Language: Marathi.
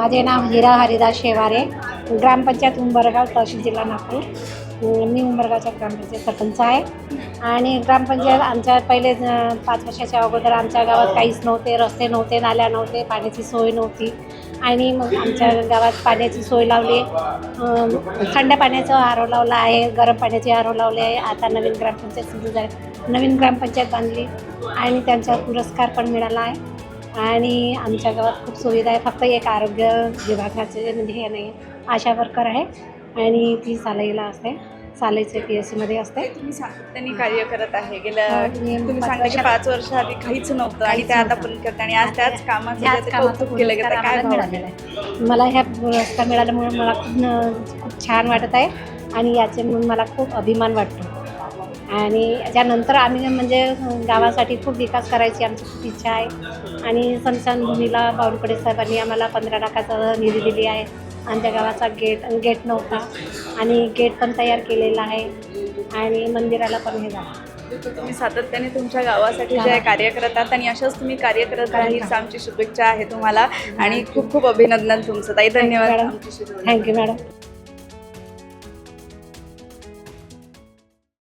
माझे नाव हिरा हरिदास शेवारे ग्रामपंचायत उंबरगाव तहसील जिल्हा नागपूर. मी उंबरगावच्या ग्रामपंचायत सरपंच आहे. आणि ग्रामपंचायत आमच्या पहिले पाच वर्षाच्या अगोदर आमच्या गावात काहीच नव्हते रस्ते नव्हते नाल्या नव्हते पाण्याची सोय नव्हती. आणि मग आमच्या गावात पाण्याची सोय लावली. थंड पाण्याचं आरो लावला आहे गरम पाण्याचे आरो लावले आहे. आता नवीन ग्रामपंचायत सुरू झाली. नवीन ग्रामपंचायत बांधली. आणि त्यांचा पुरस्कार पण मिळाला आहे. आणि आमच्या गावात खूप सुविधा आहे. फक्त एक आरोग्य विभागाचे म्हणजे हे नाही आशा वर्कर आहे. आणि ती सालाईला असते सालाईचे पी एस सीमध्ये असते. तुम्ही सातत्याने कार्य करत आहे. गेल्या तुम्ही सांगता की पाच वर्ष आधी काहीच नव्हतं आणि ते आता. पण करते आणि आज त्याच कामाचं ह्याच जे ते कामाचं कौतुक केलं गेलं काय मिळालेला आहे. मला ह्या पुरस्कार मिळाल्यामुळे मला खूप खूप छान वाटत आहे. आणि याचे म्हणून मला खूप अभिमान वाटतो. आणि त्यानंतर आम्ही म्हणजे गावासाठी खूप विकास करायची आमची खूप इच्छा आहे. आणि स्मशानभूमीला बावनकुळे साहेबांनी आम्हाला पंधरा लाखाचा निधी दिली आहे. आमच्या गावाचा गेट गेट नव्हता. आणि गेट पण तयार केलेला आहे. आणि मंदिराला पण हे झालं. तुम्ही सातत्याने तुमच्या गावासाठी जे कार्य करत आहात आणि अशाच तुम्ही कार्य करत राहील आमची शुभेच्छा आहे तुम्हाला. आणि खूप खूप अभिनंदन तुमचं. ताई धन्यवाद. Thank you madam